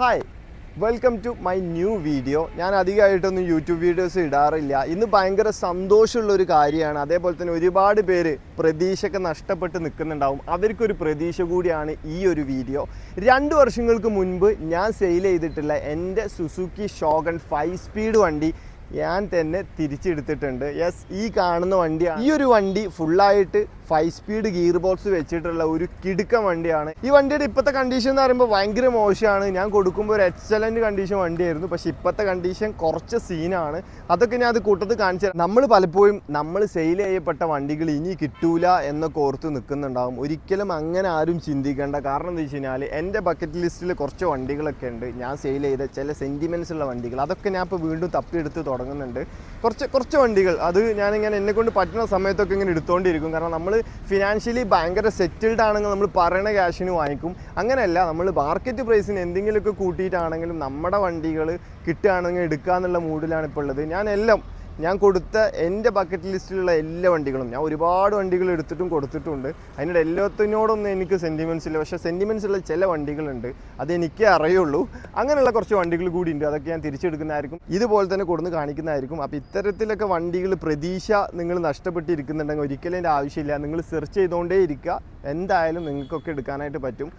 Hi welcome to my new video ഞാൻ അധികമായിട്ടൊന്നും YouTube videos ഇടാറില്ല. ഇന്ന് ഭയങ്കര സന്തോഷമുള്ള ഒരു കാര്യമാണ്. അതേപോലെ തന്നെ ഒരുപാട് പേര് പ്രതീക്ഷയൊക്കെ നഷ്ടപ്പെട്ട് നിൽക്കുന്നുണ്ടാവും. അവർക്കൊരു പ്രതീക്ഷ കൂടിയാണ് ഈ ഒരു വീഡിയോ രണ്ട് വർഷങ്ങൾക്ക് മുൻപ് ഞാൻ സെയിൽ ചെയ്തിട്ടുള്ള എന്റെ സുസുക്കി ഷോഗൺ ഫൈവ് സ്പീഡ് വണ്ടി ഞാൻ തന്നെ തിരിച്ചെടുത്തിട്ടുണ്ട്. യെസ് ഈ കാണുന്ന വണ്ടിയാണ്. ഈ ഒരു വണ്ടി ഫുള്ളായിട്ട് ഫൈവ് സ്പീഡ് ഗിയർ ബോക്സ് വെച്ചിട്ടുള്ള ഒരു കിടുക്ക വണ്ടിയാണ്. ഈ വണ്ടിയുടെ ഇപ്പോഴത്തെ കണ്ടീഷൻ എന്ന് പറയുമ്പോൾ ഭയങ്കര മോശമാണ്. ഞാൻ കൊടുക്കുമ്പോൾ ഒരു എക്സലന്റ് കണ്ടീഷൻ വണ്ടിയായിരുന്നു. പക്ഷേ ഇപ്പോഴത്തെ കണ്ടീഷൻ കുറച്ച് സീനാണ് അതൊക്കെ ഞാൻ അത് കൂട്ടത്തിൽ കാണിച്ചു നമ്മൾ പലപ്പോഴും നമ്മൾ സെയിൽ ചെയ്യപ്പെട്ട വണ്ടികൾ ഇനി കിട്ടൂല എന്നൊക്കെ ഓർത്ത് നിൽക്കുന്നുണ്ടാവും. ഒരിക്കലും അങ്ങനെ ആരും ചിന്തിക്കേണ്ട. കാരണം എന്താ വെച്ച് കഴിഞ്ഞാൽ എന്റെ ബക്കറ്റ് ലിസ്റ്റിൽ കുറച്ച് വണ്ടികളൊക്കെ ഉണ്ട്. ഞാൻ സെയിൽ ചെയ്ത ചില സെന്റിമെന്റ്സ് ഉള്ള വണ്ടികൾ. അതൊക്കെ ഞാൻ ഇപ്പോൾ വീണ്ടും തപ്പിയെടുത്ത് തുടങ്ങുന്നുണ്ട്. കുറച്ച് കുറച്ച് വണ്ടികൾ. അത് ഞാനിങ്ങനെ എന്നെക്കൊണ്ട് പറ്റുന്ന സമയത്തൊക്കെ ഇങ്ങനെ എടുത്തുകൊണ്ടിരിക്കും കാരണം നമ്മൾ ഫിനാൻഷ്യലി ഭയങ്കര സെറ്റിൽഡ് ആണെങ്കിൽ നമ്മൾ പറയണ ക്യാഷിന് വാങ്ങിക്കും. അങ്ങനെയല്ല നമ്മൾ മാർക്കറ്റ് പ്രൈസിന് എന്തെങ്കിലുമൊക്കെ കൂട്ടിയിട്ടാണെങ്കിലും നമ്മുടെ വണ്ടികൾ കിട്ടുകയാണെങ്കിൽ എടുക്കുക എന്നുള്ള മൂഡിലാണ് ഇപ്പോൾ ഉള്ളത്. ഞാൻ എല്ലാം ഞാൻ കൊടുത്ത എന്റെ ബക്കറ്റ് ലിസ്റ്റിലുള്ള എല്ലാ വണ്ടികളും ഞാൻ ഒരുപാട് വണ്ടികൾ എടുത്തിട്ടും കൊടുത്തിട്ടുണ്ട്. അതിനിടെ എല്ലാത്തിനോടൊന്നും എനിക്ക് സെന്റിമെൻസ് ഇല്ല. പക്ഷേ സെന്റിമെൻസ് ഉള്ള ചില വണ്ടികളുണ്ട്. അത് എനിക്കേ അറിയുള്ളൂ. അങ്ങനെയുള്ള കുറച്ച് വണ്ടികൾ കൂടി ഉണ്ട്. അതൊക്കെ ഞാൻ തിരിച്ചെടുക്കുന്നതായിരിക്കും. ഇതുപോലെ തന്നെ കൊടുന്ന് കാണിക്കുന്നതായിരിക്കും. അപ്പോൾ ഇത്തരത്തിലൊക്കെ വണ്ടികൾ പ്രതീക്ഷ നിങ്ങൾ നഷ്ടപ്പെട്ടിരിക്കുന്നുണ്ടെങ്കിൽ ഒരിക്കലും എന്റെ ആവശ്യമില്ല. നിങ്ങൾ സെർച്ച് ചെയ്തുകൊണ്ടേ ഇരിക്കുക. എന്തായാലും നിങ്ങൾക്കൊക്കെ എടുക്കാനായിട്ട് പറ്റും.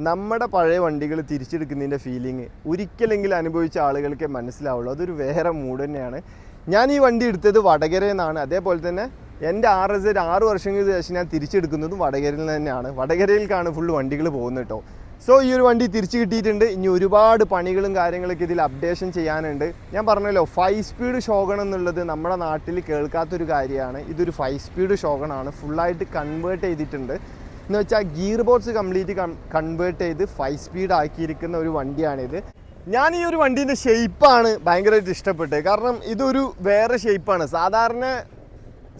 നമ്മുടെ പഴയ വണ്ടികൾ തിരിച്ചെടുക്കുന്നതിന്റെ ഫീലിംഗ് ഒരിക്കലെങ്കിലും അനുഭവിച്ച ആളുകൾക്ക് മനസ്സിലാവുള്ളൂ. അതൊരു വേറെ മൂഡ് തന്നെയാണ്. ഞാൻ ഈ വണ്ടി എടുത്തത് വടകരയിൽ നിന്നാണ്. അതേപോലെ തന്നെ എന്റെ ആർ എസ് ആറ് വർഷങ്ങൾക്ക് ശേഷം ഞാൻ തിരിച്ചെടുക്കുന്നതും വടകരയിൽ തന്നെയാണ്. വടകരയിലേക്കാണ് ഫുള്ള് വണ്ടികൾ പോകുന്നത് കേട്ടോ സോ ഈ ഒരു വണ്ടി തിരിച്ചു കിട്ടിയിട്ടുണ്ട്. ഇനി ഒരുപാട് പണികളും കാര്യങ്ങളൊക്കെ ഇതിൽ അപ്ഡേഷൻ ചെയ്യാനുണ്ട്. ഞാൻ പറഞ്ഞല്ലോ ഫൈവ് സ്പീഡ് ഷോഗൺ എന്നുള്ളത് നമ്മുടെ നാട്ടിൽ കേൾക്കാത്തൊരു കാര്യമാണ്. ഇതൊരു ഫൈവ് സ്പീഡ് ശോകണമാണ് ഫുള്ളായിട്ട് കൺവേർട്ട് ചെയ്തിട്ടുണ്ട്. എന്ന് വെച്ചാൽ ഗിയർ ബോക്സ് കംപ്ലീറ്റ് കൺവേർട്ട് ചെയ്ത് ഫൈവ് സ്പീഡ് ആക്കിയിരിക്കുന്ന ഒരു വണ്ടിയാണിത്. ഞാൻ ഈ ഒരു വണ്ടീന്റെ ഷേപ്പാണ് ഭയങ്കരമായിട്ട് ഇഷ്ടപ്പെട്ടത്. കാരണം ഇതൊരു വേറെ ഷേപ്പാണ് സാധാരണ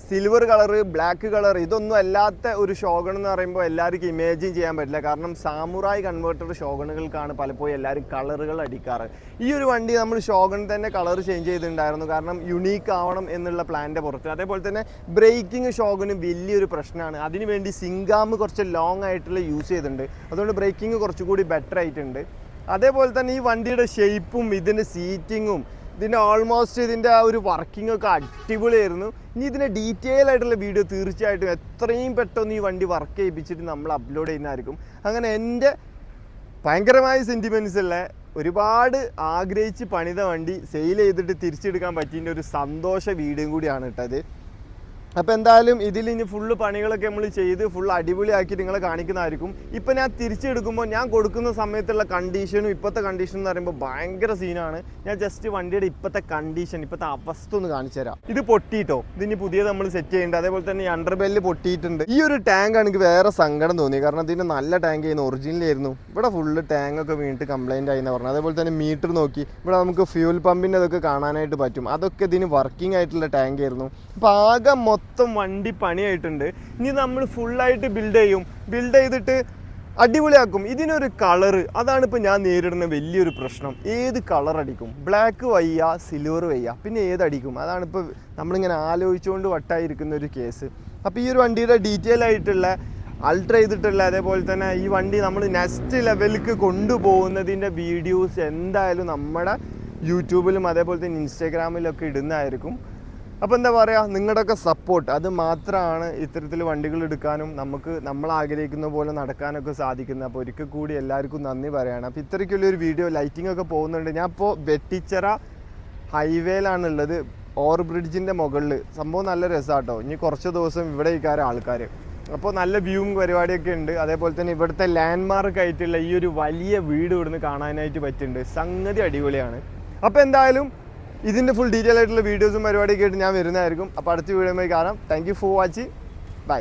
സിൽവർ കളർ ബ്ലാക്ക് കളർ ഇതൊന്നും അല്ലാത്ത ഒരു ഷോഗൺ എന്ന് പറയുമ്പോൾ എല്ലാവർക്കും ഇമേജിൻ ചെയ്യാൻ പറ്റില്ല. കാരണം സാമുറായി കൺവേർട്ടഡ് ഷോഗണുകൾക്കാണ് പലപ്പോഴും എല്ലാവരും കളറുകൾ അടിക്കാറ്. ഈ ഒരു വണ്ടി നമ്മൾ ഷോഗൺ തന്നെ കളർ ചേഞ്ച് ചെയ്തിട്ടുണ്ടായിരുന്നു. കാരണം യുണീക്ക് ആവണം എന്നുള്ള പ്ലാന്റെ പുറത്ത്. അതേപോലെ തന്നെ ബ്രേക്കിംഗ് ഷോഗന് വലിയൊരു പ്രശ്നമാണ്. അതിനുവേണ്ടി സിംഗാമ് കുറച്ച് ലോങ് ആയിട്ടുള്ള യൂസ് ചെയ്തിട്ടുണ്ട്. അതുകൊണ്ട് ബ്രേക്കിംഗ് കുറച്ചുകൂടി ബെറ്റർ ആയിട്ടുണ്ട്. അതേപോലെ തന്നെ ഈ വണ്ടിയുടെ ഷേപ്പും ഇതിന്റെ സീറ്റിങ്ങും ഇതിന്റെ ഓൾമോസ്റ്റ് ഇതിന്റെ ആ ഒരു വർക്കിംഗ് ഒക്കെ അടിപൊളിയായിരുന്നു. ഇനി ഇതിന്റെ ഡീറ്റെയിൽ ആയിട്ടുള്ള വീഡിയോ തീർച്ചയായിട്ടും എത്രയും പെട്ടെന്ന് ഈ വണ്ടി വർക്ക് ചെയ്യിപ്പിച്ചിട്ട് നമ്മൾ അപ്ലോഡ് ചെയ്യുന്നതായിരിക്കും. അങ്ങനെ എന്റെ ഭയങ്കരമായ സെന്റിമെന്റ്സ് ഉള്ള ഒരുപാട് ആഗ്രഹിച്ച് പണിത വണ്ടി സെയിൽ ചെയ്തിട്ട് തിരിച്ചെടുക്കാൻ പറ്റിയതിന്റെ ഒരു സന്തോഷ വീഡിയോയും കൂടിയാണ് കേട്ടത് അപ്പോൾ എന്തായാലും ഇതിൽ ഇനി ഫുള്ള് പണികളൊക്കെ നമ്മൾ ചെയ്ത് ഫുൾ അടിപൊളിയാക്കി നിങ്ങളെ കാണിക്കുന്നതായിരിക്കും. ഇപ്പം ഞാൻ തിരിച്ചെടുക്കുമ്പോൾ ഞാൻ കൊടുക്കുന്ന സമയത്തുള്ള കണ്ടീഷനും ഇപ്പോഴത്തെ കണ്ടീഷൻ എന്ന് പറയുമ്പോൾ ഭയങ്കര സീനാണ് ഞാൻ ജസ്റ്റ് വണ്ടിയുടെ ഇപ്പോഴത്തെ കണ്ടീഷൻ ഇപ്പോഴത്തെ അവസ്ഥ ഒന്ന് കാണിച്ചു തരാം. ഇത് പൊട്ടിയിട്ടോ ഇതിന് പുതിയത് നമ്മൾ സെറ്റ് ചെയ്യേണ്ട. അതേപോലെ തന്നെ ഈ അണ്ടർ ബെല്ല് പൊട്ടിയിട്ടുണ്ട്. ഈ ഒരു ടാങ്ക് ആണ് എനിക്ക് വേറെ സങ്കടം തോന്നി. കാരണം ഇതിന്റെ നല്ല ടാങ്ക് ആയിരുന്നു ഒറിജിനലായിരുന്നു ഇവിടെ ഫുള്ള് ടാങ്ക് ഒക്കെ വീണിട്ട് കംപ്ലൈന്റ് ആയി എന്ന് പറഞ്ഞു അതേപോലെ തന്നെ മീറ്റർ നോക്കി. ഇവിടെ നമുക്ക് ഫ്യൂൽ പമ്പിന്റെ അതൊക്കെ കാണാനായിട്ട് പറ്റും. അതൊക്കെ ഇതിന് വർക്കിംഗ് ആയിട്ടുള്ള ടാങ്ക് ആയിരുന്നു. അപ്പോൾ ആകെ മൊത്തം വണ്ടി പണിയായിട്ടുണ്ട്. ഇനി നമ്മൾ ഫുള്ളായിട്ട് ബിൽഡ് ചെയ്യും. ബിൽഡ് ചെയ്തിട്ട് അടിപൊളിയാക്കും. ഇതിനൊരു കളറ് അതാണ് ഇപ്പോൾ ഞാൻ നേരിടുന്ന വലിയൊരു പ്രശ്നം. ഏത് കളർ അടിക്കും? ബ്ലാക്ക് വയ്യ സിൽവർ വയ്യ. പിന്നെ ഏതടിക്കും അതാണിപ്പോൾ നമ്മളിങ്ങനെ ആലോചിച്ചുകൊണ്ട് വട്ടായിരിക്കുന്ന ഒരു കേസ് അപ്പോൾ ഈ ഒരു വണ്ടിയുടെ ഡീറ്റെയിൽ ആയിട്ടുള്ള അൾട്ര ചെയ്തിട്ടുള്ള അതേപോലെ തന്നെ ഈ വണ്ടി നമ്മൾ നെക്സ്റ്റ് ലെവലിലേക്ക് കൊണ്ടുപോകുന്നതിന്റെ വീഡിയോസ് എന്തായാലും നമ്മുടെ യൂട്യൂബിലും അതേപോലെ തന്നെ ഇൻസ്റ്റാഗ്രാമിലൊക്കെ ഇടുന്നതായിരിക്കും. അപ്പോൾ എന്താ പറയുക നിങ്ങളുടെയൊക്കെ സപ്പോർട്ട് അത് മാത്രമാണ് ഇത്തരത്തിൽ വണ്ടികൾ എടുക്കാനും നമുക്ക് നമ്മൾ ആഗ്രഹിക്കുന്ന പോലെ നടക്കാനൊക്കെ സാധിക്കുന്നത്. അപ്പോൾ ഒരിക്കൽ കൂടി എല്ലാവർക്കും നന്ദി പറയാണ്. അപ്പോൾ ഇത്രയ്ക്കുള്ളൊരു വീഡിയോ ലൈറ്റിംഗ് ഒക്കെ പോകുന്നുണ്ട്. ഞാൻ ഇപ്പോൾ വെട്ടിച്ചിറ ഹൈവേയിലാണുള്ളത് ഓവർ ബ്രിഡ്ജിന്റെ മുകളിൽ സംഭവം നല്ല രസമാട്ടോ ഇനി കുറച്ച് ദിവസം ഇവിടെ ഇരിക്കാറ് ആൾക്കാർ അപ്പോൾ നല്ല വ്യൂവും പരിപാടിയൊക്കെ ഉണ്ട്. അതേപോലെ തന്നെ ഇവിടുത്തെ ലാൻഡ്മാർക്ക് ആയിട്ടുള്ള ഈ ഒരു വലിയ വീട് ഇവിടുന്ന് കാണാനായിട്ട് പറ്റുന്നുണ്ട്. സംഗതി അടിപൊളിയാണ്. അപ്പോൾ എന്തായാലും ഇതിന്റെ ഫുൾ ഡീറ്റെയിൽ ആയിട്ടുള്ള വീഡിയോസും പരിപാടിയൊക്കെ ആയിട്ട് ഞാൻ വരുന്നതായിരിക്കും. അപ്പോൾ അടുത്ത വീഡിയോ കാണാം. Thank for watching bye